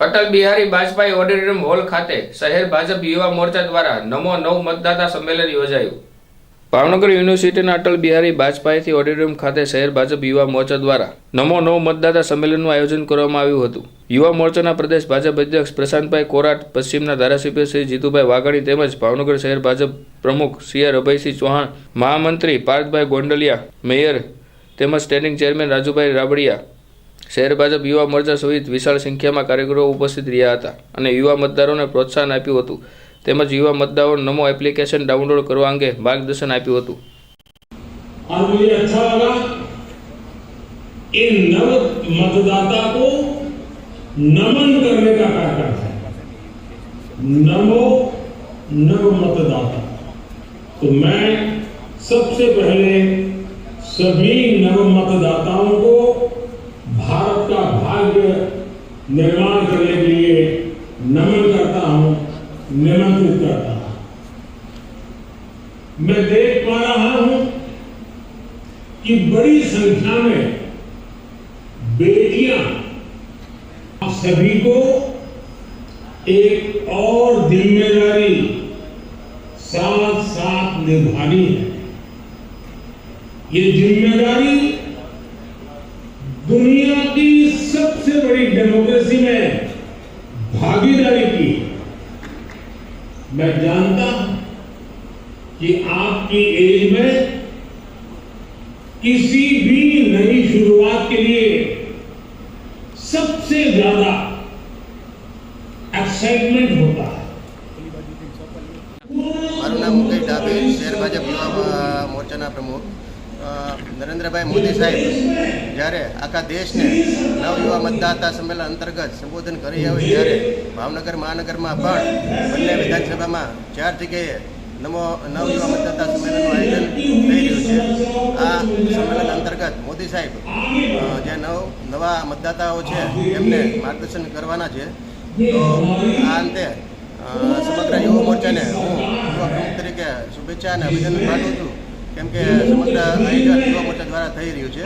Atal Bihari Vajpayee auditorium hall ખાતે શહેર ભાજપ યુવા મોરચા દ્વારા નમો નવ મતદાતા સંમેલન યોજાયું. ભાવનગર યુનિવર્સિટીના અટલ બિહારી વાજપેયીથી ઓડિટોરિયમ ખાતે શહેર ભાજપ યુવા મોરચા દ્વારા નમો નવ મતદાતા સંમેલનનું આયોજન કરવામાં આવ્યું હતું. યુવા મોરચાના પ્રદેશ ભાજપ અધ્યક્ષ પ્રશાંતભાઈ કોરાટ, પશ્ચિમના ધારાસભ્ય શ્રી જીતુભાઈ વાઘાણી તેમજ ભાવનગર શહેર ભાજપ પ્રમુખ શ્રી અભયસિંહ ચૌહાણ, મહામંત્રી પાર્થભાઈ ગોંડલિયા, મેયર તેમજ સ્ટેન્ડિંગ ચેરમેન રાજુભાઈ રાબડિયા શહેર ભાજપ યુવા મોરચા સહિત વિશાળ સંખ્યામાં કાર્યકરો ઉપસ્થિત રહ્યા હતા અને યુવા મતદારોને પ્રોત્સાહન આપ્યું હતું તેમજ યુવા મતદારો નમો એપ્લિકેશન ડાઉનલોડ કરવા અંગે માર્ગદર્શન આપ્યું હતું और मुझे अच्छा लगा इन नव मतदाता को नमन करने का कार्यक्रम है नमो नव मतदाता तो मैं सबसे पहले सभी नव मतदाताओं को निर्माण करने के लिए नमन करता हूँ, निमंत्रित करता हूँ। मैं देख पा रहा हूँ कि बड़ी संख्या में बेटियाँ आप सभी को एक और ज़िम्मेदारी साथ साथ निभानी है। ये ज़िम्मेदारी दुनिया की सबसे बड़ी डेमोक्रेसी में भागीदारी की है। मैं जानता हूं कि आपकी एज में किसी भी नई शुरुआत के लिए सबसे ज्यादा एक्साइटमेंट होता है મારું નામ મુકેશ ડાબે શહેર ભાજપ યુવા મોરચાના પ્રમુખ અ, નરેન્દ્રભાઈ મોદી સાહેબ, જ્યારે આખા દેશને નવ યુવા મતદાતા સંમેલન અંતર્ગત સંબોધન કરી આવે ત્યારે ભાવનગર, મહાનગરમાં પણ બંને વિધાનસભામાં ચાર જગ્યાએ નમો, નવયુવા મતદાતા સંમેલનનું આયોજન થઈ રહ્યું છે. આ સંમેલન અંતર્ગત મોદી સાહેબ જે નવ, નવા મતદાતાઓ છે, એમને માર્ગદર્શન કરવાના છે. તો આ અંતે સમગ્ર યુવા મોરચાને હું યુવા પ્રમુખ તરીકે શુભેચ્છા અને અભિનંદન પાઠવું છું. કેમ કે સમગ્ર આયોજન યુવા મોરચા દ્વારા થઈ રહ્યું છે.